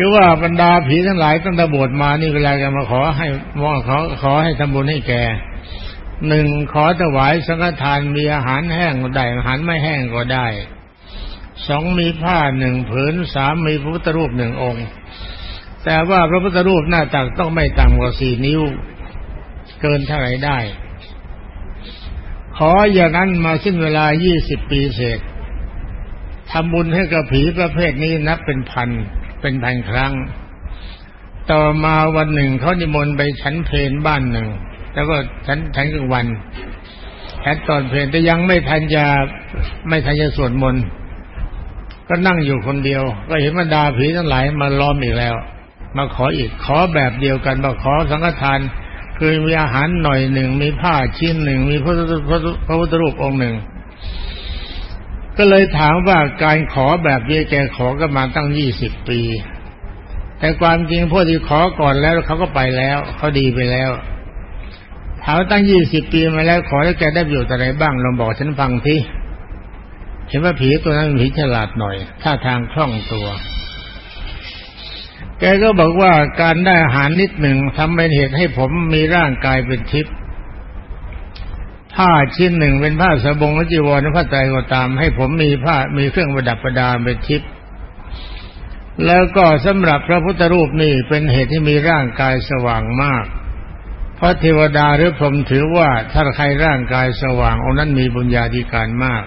คือว่าบรรดาผีทั้งหลายตั้งแต่บวชมานี่เวลาจะมาขอให้มองขอขอให้ทำบุญให้แกหนึ่งขอถวายสังฆทานมีอาหารแห้งก็ได้อาหารไม่แห้งก็ได้สองมีผ้าหนึ่งผืนสามมีพระพุทธรูปหนึ่งองค์ แต่ว่าพระพุทธรูปหน้าตักต้องไม่ต่ำกว่าสี่นิ้ว เกินเท่าไหรได้ ขออย่างนั้นมาสิ้นเวลายี่สิบปีเศษทำบุญให้กับผีประเภทนี้นับเป็นพัน เป็นพันครั้ง ต่อมาวันหนึ่งเขานิมนต์ไปฉันเพลนบ้านหนึ่ง แล้วก็ฉันฉันกลางวันฉันตอนเพลนแต่ยังไม่ทันจะไม่ทันจะสวดมนต์ก็นั่งอยู่คนเดียว ก็เห็นบรรดาผีทั้งหลายมาล้อมอีกแล้ว มาขออีกขอแบบเดียวกันมาขอสังฆทานคือมีอาหารหน่อยหนึ่งมีผ้าชิ้นหนึ่งมีพระพุทธพระพระพุทธรูปองค์หนึ่ง ก็เลยถามว่าการขอแบบนี้แกขอกันมาตั้งยี่สิบปี แต่ความจริงพวกที่ขอก่อนแล้วเขาก็ไปแล้วเขาดีไปแล้วถามตั้งยี่สิบปีมาแล้วขอแล้วแกได้ประโยชน์อะไรบ้างลองบอกฉันฟังทีเห็นว่าผีตัวนั้นผีฉลาดหน่อยท่าทางคล่องตัว แกก็บอกว่าการได้อาหารนิดหนึ่งทำเป็นเหตุให้ผมมีร่างกายเป็นทิพย์ ผ้าชิ้นหนึ่งเป็นผ้าสบงและจีวรและผ้าไตรก็ตาม ให้ผมมีผ้ามีเครื่องประดับประดาเป็นทิพย์แล้วก็สำหรับพระพุทธรูปนี่เป็นเหตุที่มีร่างกายสว่างมาก เพราะเทวดาหรือพรหมถือว่าถ้าใครร่างกายสว่างองนั้นมีบุญญาธิการมาก